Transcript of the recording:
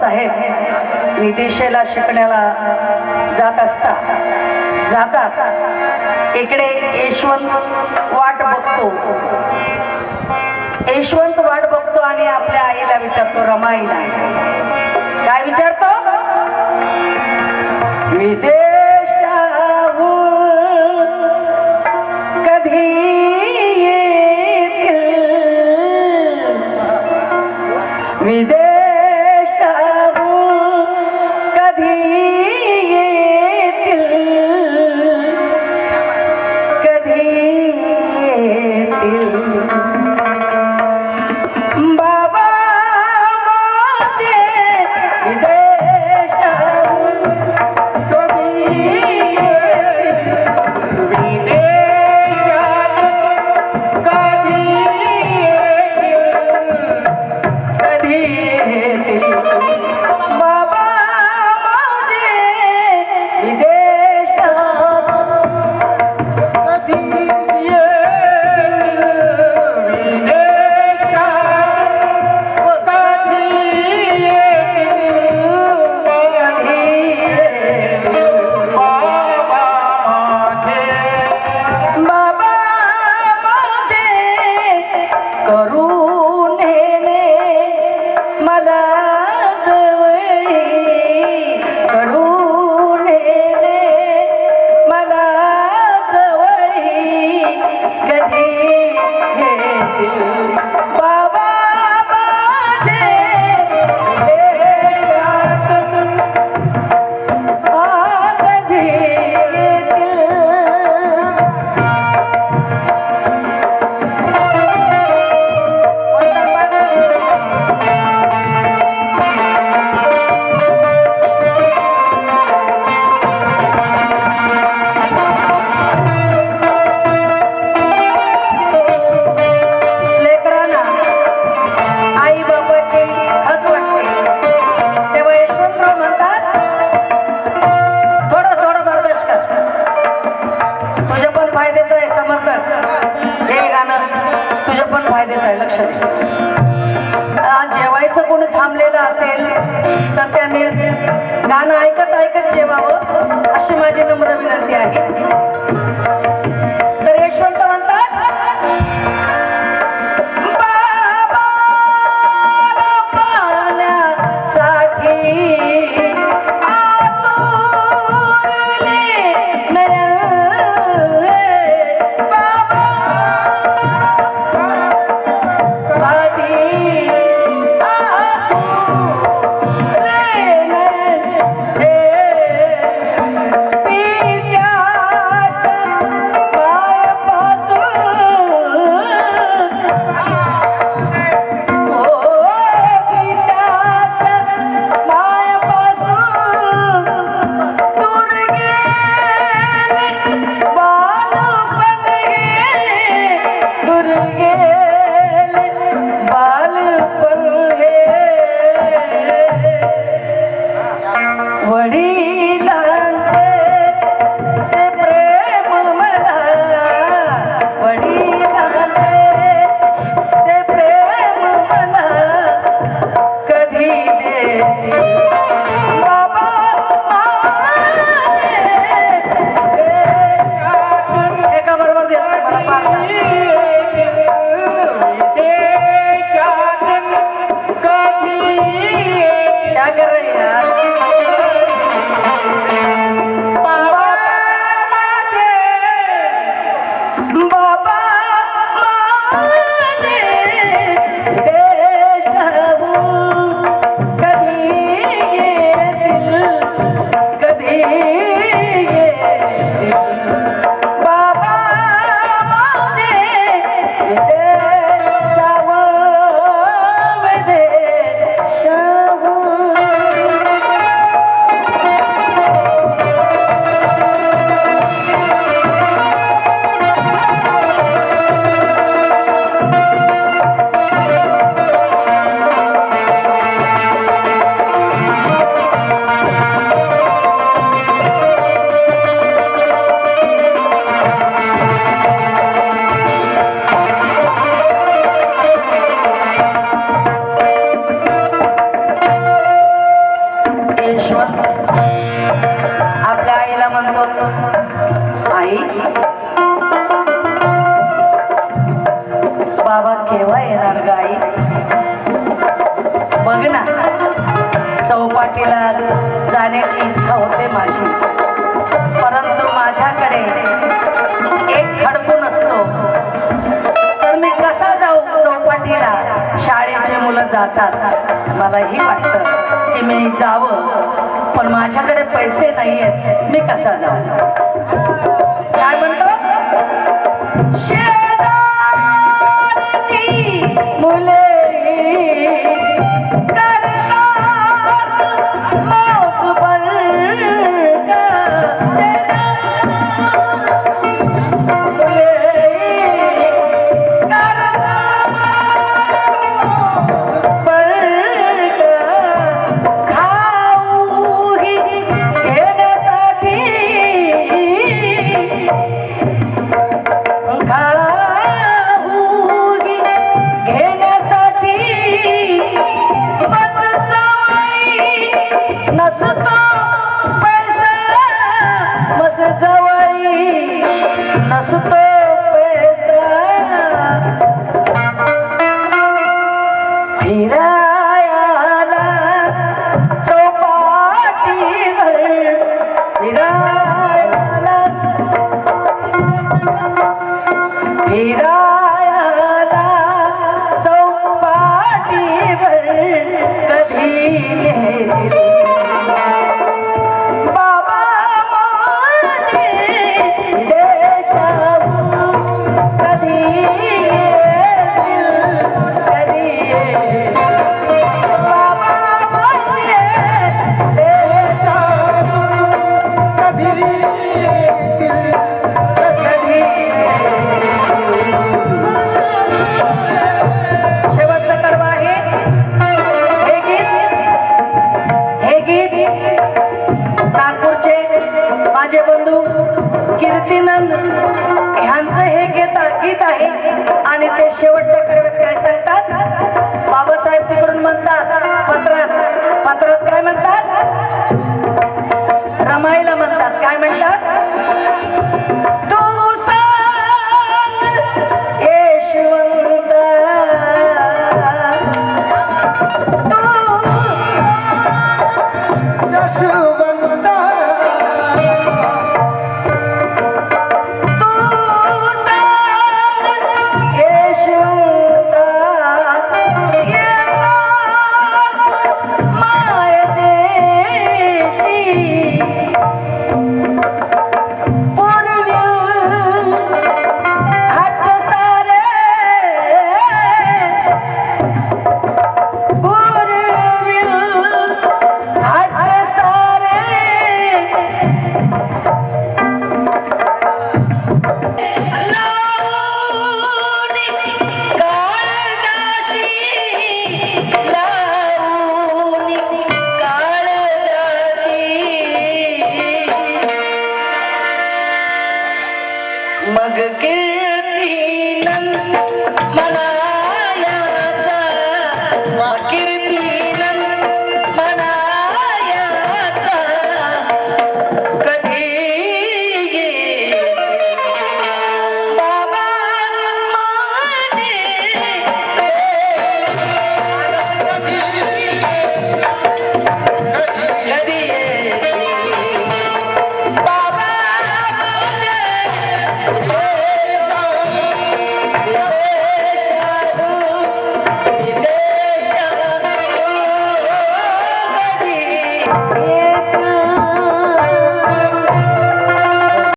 साहेब विदेशेला शिकण्याला जात असता जातात. इकडे यशवंत वाट बघतो. यशवंत वाट बघतो आणि आपल्या आईला विचारतो रमाईला काय विचारतो? विदेश लागलेला असेल तर त्यांनी गाणं ऐकत ऐकत जेवावं अशी माझी नम्र विनंती आहे. इच्छा होते माझी. परंतु माझ्याकडे एक खडकून असतो. तर मी कसा जाऊ चौपाटीला? शाळेचे मुलं जातात. मलाही वाटतं की मी जावं. पण माझ्याकडे पैसे नाही आहेत मी कसा जाऊ? काय म्हणतो? शेजारची मुले হীরা कीर्तीनंद ह्यांचं हे गीत गीत आहे. आणि ते शेवटच्या कडव्यात काय सांगतात? बाबासाहेब तिकडून म्हणतात पत्रात पत्रात काय म्हणतात? रमाईला म्हणतात काय म्हणतात? तू सांग यशवंत तू तू